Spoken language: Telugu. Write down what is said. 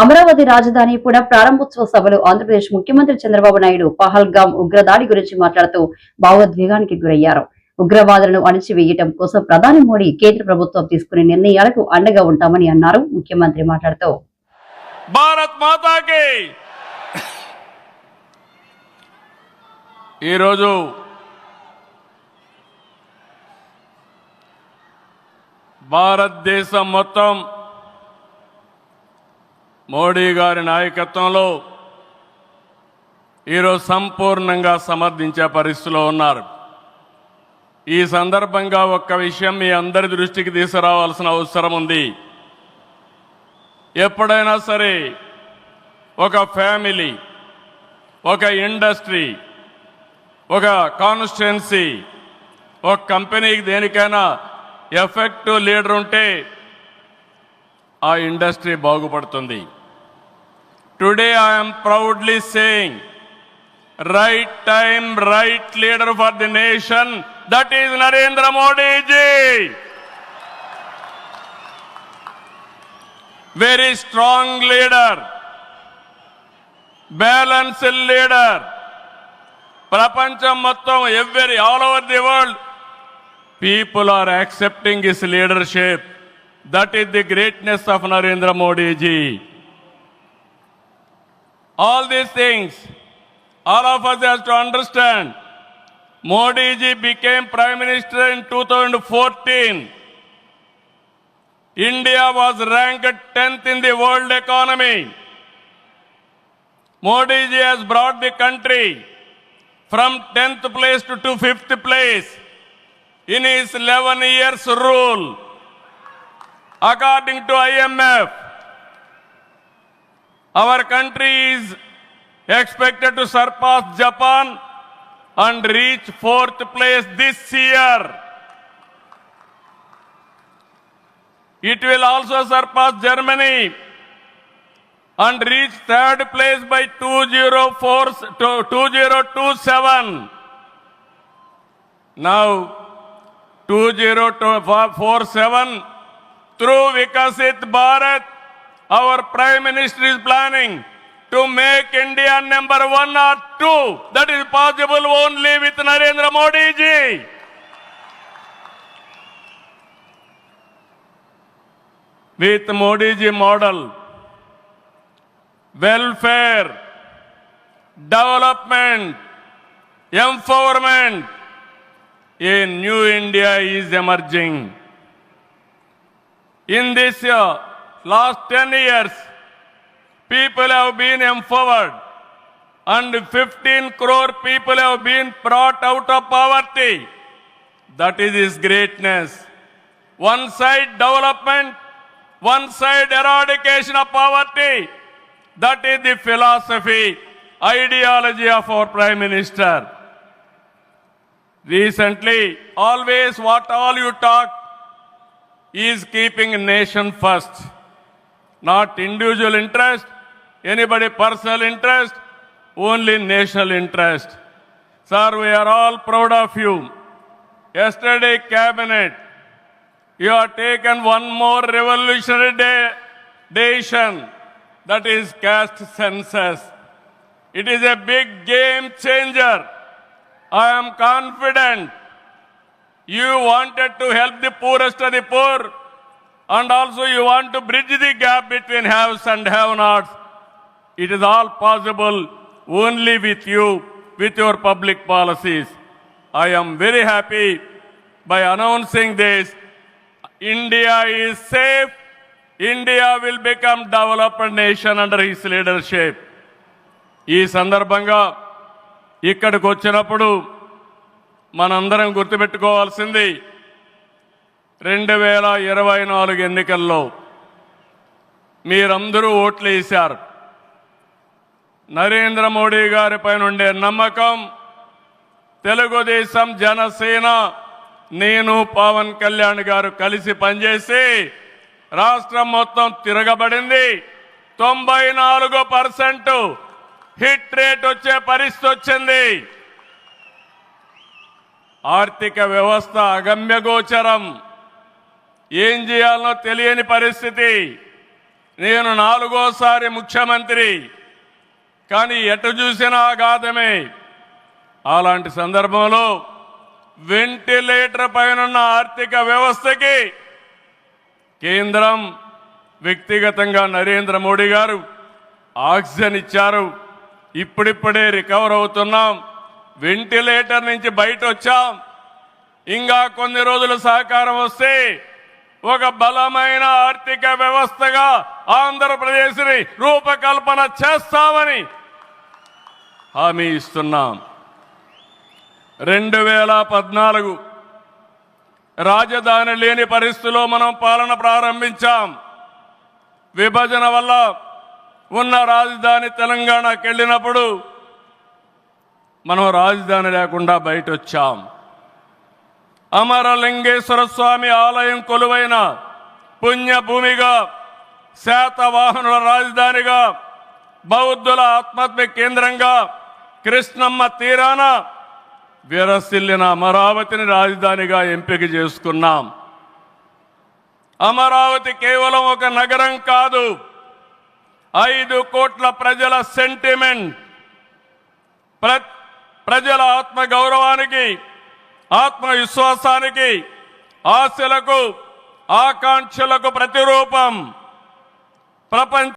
అమరావతి రాజధాని పునః ప్రారంభోత్సవ సభలో ఆంధ్రప్రదేశ్ ముఖ్యమంత్రి చంద్రబాబు నాయుడు పహల్గాం ఉగ్రదాడి గురించి మాట్లాడుతూ భావోద్వేగానికి గురయ్యారు. ఉగ్రవాదులను అణిచివేయటం కోసం ప్రధాని మోడీ కేంద్ర ప్రభుత్వం తీసుకునే నిర్ణయాలకు అండగా ఉంటామని అన్నారు ముఖ్యమంత్రి మాట్లాడుతూ. భారత్ మాతాకి! ఈరోజు భారతదేశం మొత్తం మోడీ గారి నాయకత్వంలో ఈరోజు సంపూర్ణంగా సమర్థించే పరిస్థితిలో ఉన్నారు. ఈ సందర్భంగా ఒక్క విషయం మీ అందరి దృష్టికి తీసుకురావాల్సిన అవసరం ఉంది. ఎప్పుడైనా సరే ఒక ఫ్యామిలీ ఒక ఇండస్ట్రీ ఒక కాన్స్టిట్యున్సీ ఒక కంపెనీకి దేనికైనా ఎఫెక్టివ్ లీడర్ ఉంటే ఆ ఇండస్ట్రీ బాగుపడుతుంది. Today I'm proudly saying right time right leader for the nation that is Narendra Modiji very strong leader, balanced leader. ప్రపంచం మొత్తం every all over the world people are accepting his leadership that is the greatness of Narendra Modiji All these things, all of us have to understand. Modi ji became Prime Minister in 2014. India was ranked 10th in the world economy. Modi ji has brought the country from 10th place to 5th place in his 11 years rule. According to IMF, our country is expected to surpass Japan and reach fourth place this year. It will also surpass Germany and reach third place by 204 2027. Now, 2047, through Vikasit Bharat, our Prime Minister is planning to make India number one or two. That is possible only with Narendra Modi ji. with Modi ji model, welfare, development, empowerment, a new India is emerging. In this year last 10 years, people have been empowered and 15 crore people have been brought out of poverty. That is his greatness. One side development, one side eradication of poverty. That is the philosophy, ideology of our Prime Minister. Recently, always what all you talk is keeping nation first, not individual interest, anybody personal interest, only national interest. Sir, we are all proud of you. Yesterday, cabinet you have taken one more revolutionary de- decision that is caste census. It is a big game changer. I am confident you wanted to help the poorest of the poor and also you want to bridge the gap between haves and have-nots. It is all possible only with you, with your public policies. I am very happy by announcing this India is safe. India will become developed nation under his leadership. ఈ సందర్భంగా ఇక్కడికి వచ్చినప్పుడు మనందరం గుర్తుపెట్టుకోవాల్సింది రెండు వేల ఇరవై నాలుగు ఎన్నికల్లో మీరందరూ ఓట్లు వేశారు. నరేంద్ర మోడీ గారిపై ఉండే నమ్మకం తెలుగుదేశం జనసేన నేను పవన్ కళ్యాణ్ గారు కలిసి పనిచేసి రాష్ట్రం మొత్తం తిరగబడింది. తొంభై నాలుగు పర్సెంట్ హిట్ రేట్ వచ్చే పరిస్థితి వచ్చింది. ఆర్థిక వ్యవస్థ అగమ్యగోచరం. ఏం చేయాలనో తెలియని పరిస్థితి. నేను నాలుగోసారి ముఖ్యమంత్రి. కానీ ఎటు చూసినా అగాధమే. అలాంటి సందర్భంలో వెంటిలేటర్ పైనున్న ఆర్థిక వ్యవస్థకి కేంద్రం వ్యక్తిగతంగా నరేంద్ర మోడీ గారు ఆక్సిజన్ ఇచ్చారు. ఇప్పుడిప్పుడే రికవర్ అవుతున్నాం. వెంటిలేటర్ నుంచి బయట వచ్చాం ఇంకా కొన్ని రోజులు సహకారం వస్తే ఒక బలమైన ఆర్థిక వ్యవస్థగా ఆంధ్రప్రదేశ్ని రూపకల్పన చేస్తామని హామీ ఇస్తున్నాం. రెండు వేల పద్నాలుగు రాజధాని లేని పరిస్థితిలో మనం పాలన ప్రారంభించాం. విభజన వల్ల ఉన్న రాజధాని తెలంగాణకి వెళ్ళినప్పుడు మనం రాజధాని లేకుండా బయట వచ్చాం అమరలింగేశ్వర స్వామి ఆలయం కొలువైన పుణ్యభూమిగా శాతవాహనుల రాజధానిగా బౌద్ధుల ఆత్మహత్య కేంద్రంగా కృష్ణమ్మ తీరాన విరసిల్లిన అమరావతిని రాజధానిగా ఎంపిక చేసుకున్నాం. అమరావతి కేవలం ఒక నగరం కాదు ఐదు కోట్ల ప్రజల సెంటిమెంట్ ప్ర ప్రజల ఆత్మ గౌరవానికి ఆత్మవిశ్వాసానికి ఆశలకు ఆకాంక్షలకు ప్రతిరూపం. ప్రపంచ